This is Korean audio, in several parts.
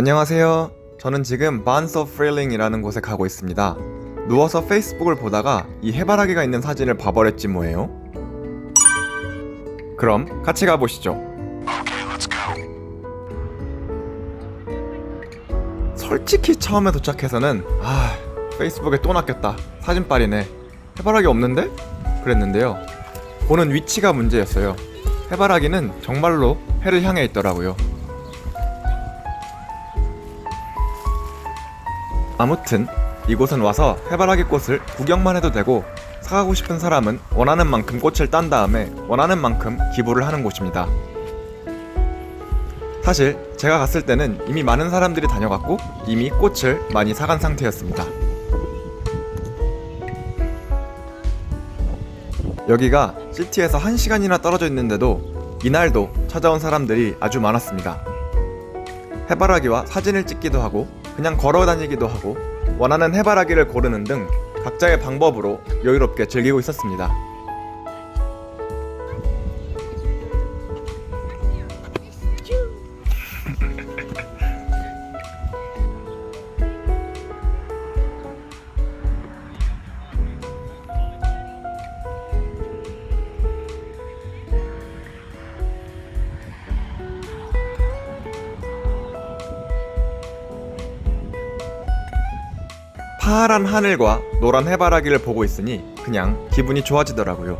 안녕하세요. 저는 지금 Barns of Freeling이라는 곳에 가고 있습니다. 누워서 페이스북을 보다가 이 해바라기가 있는 사진을 봐버렸지 뭐예요. 그럼 같이 가보시죠. 솔직히 처음에 도착해서는 아 페이스북에 또 낚였다 사진빨이네 해바라기 없는데? 그랬는데요 보는 위치가 문제였어요 해바라기는 정말로 해를 향해 있더라고요 아무튼 이곳은 와서 해바라기 꽃을 구경만 해도 되고 사가고 싶은 사람은 원하는 만큼 꽃을 딴 다음에 원하는 만큼 기부를 하는 곳입니다. 사실 제가 갔을 때는 이미 많은 사람들이 다녀갔고 이미 꽃을 많이 사간 상태였습니다. 여기가 시티에서 1시간이나 떨어져 있는데도 이날도 찾아온 사람들이 아주 많았습니다. 해바라기와 사진을 찍기도 하고 그냥 걸어 다니기도 하고 원하는 해바라기를 고르는 등 각자의 방법으로 여유롭게 즐기고 있었습니다. 파란 하늘과 노란 해바라기를 보고 있으니 그냥 기분이 좋아지더라고요.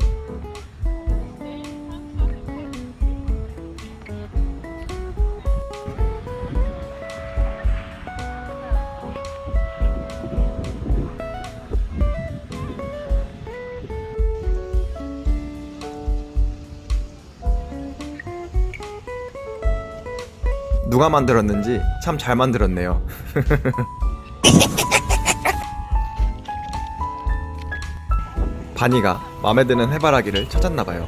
누가 만들었는지 참 잘 만들었네요. 바니가 마음에 드는 해바라기를 찾았나봐요.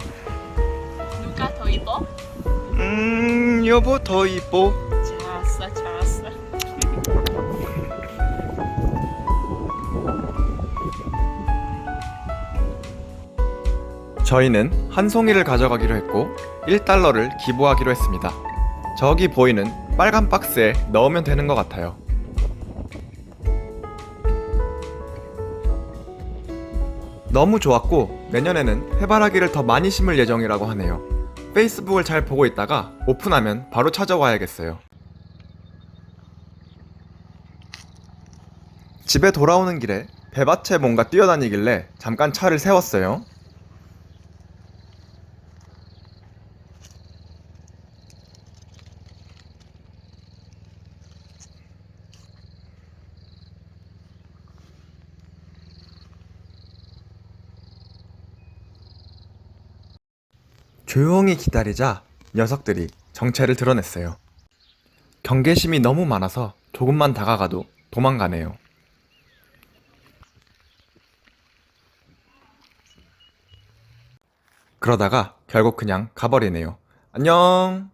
누가 더 이뻐? 음, 여보 더 이뻐. 잘했어, 잘했어. 저희는 한 송이를 가져가기로 했고 1달러를 기부하기로 했습니다. 저기 보이는 빨간 박스에 넣으면 되는 것 같아요. 너무 좋았고 내년에는 해바라기를 더 많이 심을 예정이라고 하네요. 페이스북을 잘 보고 있다가 오픈하면 바로 찾아와야겠어요. 집에 돌아오는 길에 배밭에 뭔가 뛰어다니길래 잠깐 차를 세웠어요. 조용히 기다리자 녀석들이 정체를 드러냈어요. 경계심이 너무 많아서 조금만 다가가도 도망가네요. 그러다가 결국 그냥 가버리네요. 안녕!